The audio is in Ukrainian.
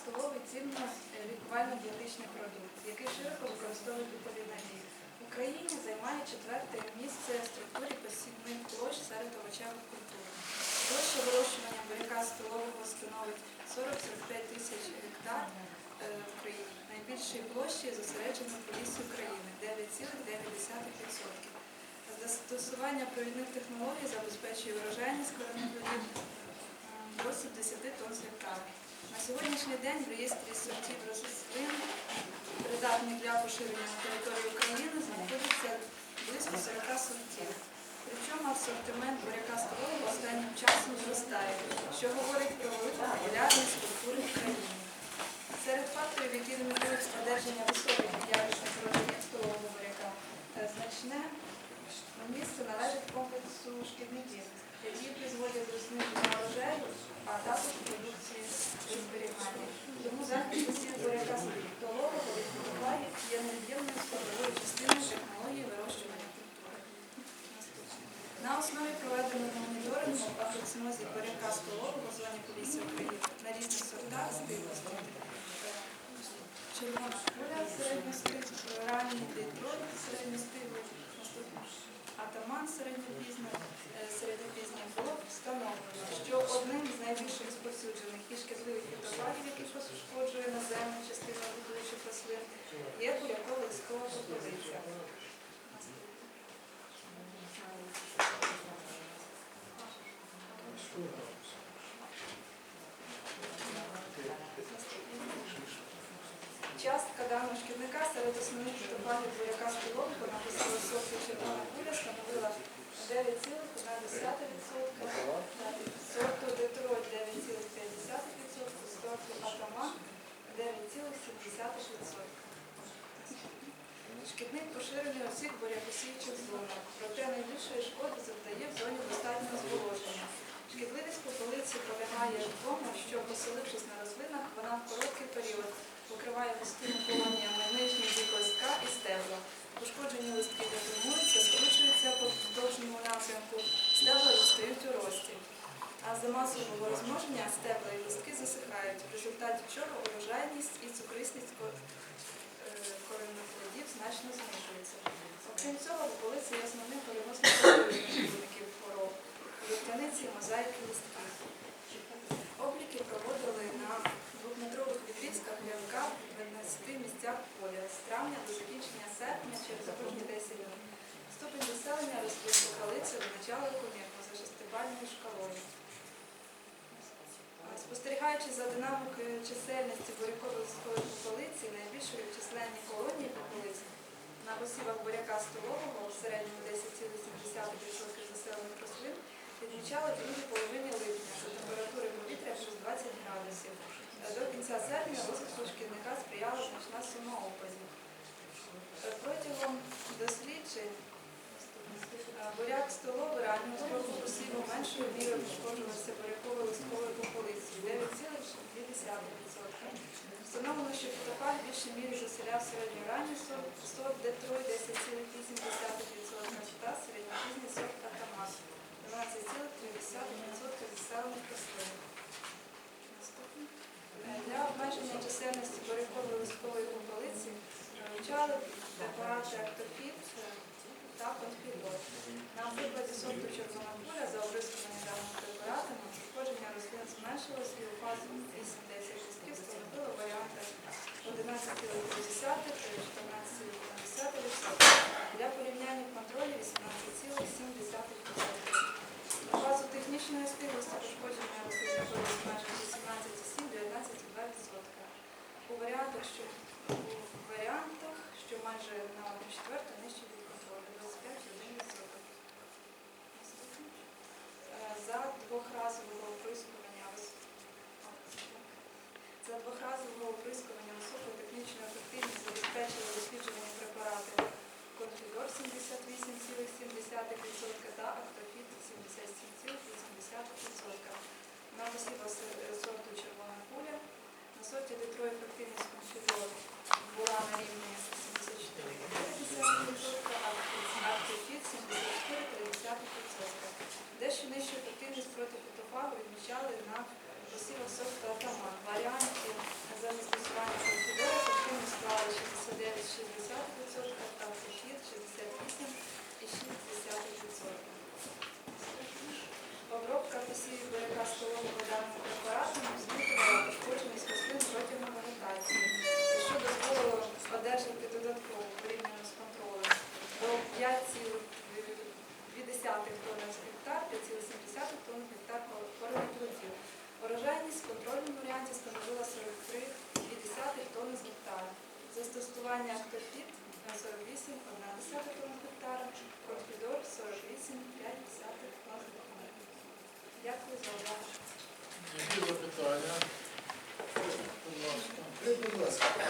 столовий цінно лікувально-дієтичний продукт, який широко використовують у. В Україні займає четверте місце в структурі посівних площ серед овочевих культур. Площа вирощування буряка столового становить 40-45 тисяч гектар е, в Україні. Найбільші площі зосереджені в полісі України 9,9%. Застосування провідних технологій забезпечує врожайність е, до 70 тонн з гектара. Сьогоднішній день в реєстрі сортів рослин, придатних для поширення на території України, знаходиться близько 40 сортів. Причому асортимент буряка столового останнім часом зростає, що говорить про велику популярність культури в країні. Серед факторів, які лімітують одержання високих якісних родинів столового буряка, е, значне місце належить комплексу шкідників, які призводять до зниження урожаю, а також продукції зберігання. Тому захист усіх буряка столового від хворобай є невід'ємною складовою частиною технології вирощування культури. На основі проведеного моніторингу по фоксинозі буряка столового в зоні полісся України на різних сортах стиглості. Червона куля середньостиг, ранній Детройт середньостиглий, наступний атаман середньопізно, е, було встановлено, що одним з найбільш розповсюджених і шкідливих фітофагів, які пошкоджує наземну частину будуючих рослин, є буряково-лискова пропозиція. Частка даного шкідника серед основних фітофагів буряка столового написала сорту червона куля становила 9,1%, сорту Детройт 9,5%, сорту Атаман 9,7%. Шкідник поширений у всіх бурякосійчих зонах, проте найбільшої шкоди завдає в зоні достатнього зволоження. Шкідливість попелиці полягає в тому, що, поселившись на рослинах, вона в короткий період покриває густими колоніями засихають, в результаті чого урожайність і цукристість ко- е, значно знижується. Окрім цього, полиці є основним перевозником виробників хвороб, листяниці, мозаїки листків. Спостерігаючи за динамікою чисельності буряково-листкової попелиці, найбільшої численні колонії попелиць на посівах буряка столового в середньому 10,7% заселених рослин відмічали в другій половині липня за температури повітря плюс 20 градусів. До кінця серпня розвитку шкідника сприяла значна сума опадів. Протягом досліджень буряк столовий раннього строку посіву меншою мірою Встановлено, що в більшій мірі заселяв середньо ранній сорт, Детрой 10,8% та середньопізній сорт Атамас 12,3% заселених рослин. Е, Для обмеження чисельності бурякової листкової попелиці вивчали препарати актофіт е, та конфілот. На прикладі сорту червона куля за обрискування даними препаратами пошкодження рослин зменшилось і у фазі 8-10 листків становило варіанти 11,3 14,1%. Для порівняння контролю 18,7%. посів сорту червона куля. На сорті Детрой ефективність консульту була на рівні 74,9%, а активіт 74,3%. Дещо нижчу ефективність проти фітофагу відмічали на посівах сорту атаман. Варіанти за застосування консультора ефективність склали 69,6%, а активіт 68,6% обробка посівів берега столового даними препаратами змінювала пошкодженість рослин протягом вегетації, що дозволило одержати додатково порівняно з контролем до 5,2 тонн з гектар, 5,7 тонн з гектар коренних плодів. Урожайність в контрольному варіанті становила 43,2 тонн з гектара. Застосування актофіт на 48,1 тонн з гектара, Кортидор 48,5 тонн з гектара. Дякую за увагу. Які запитання? Будь ласка.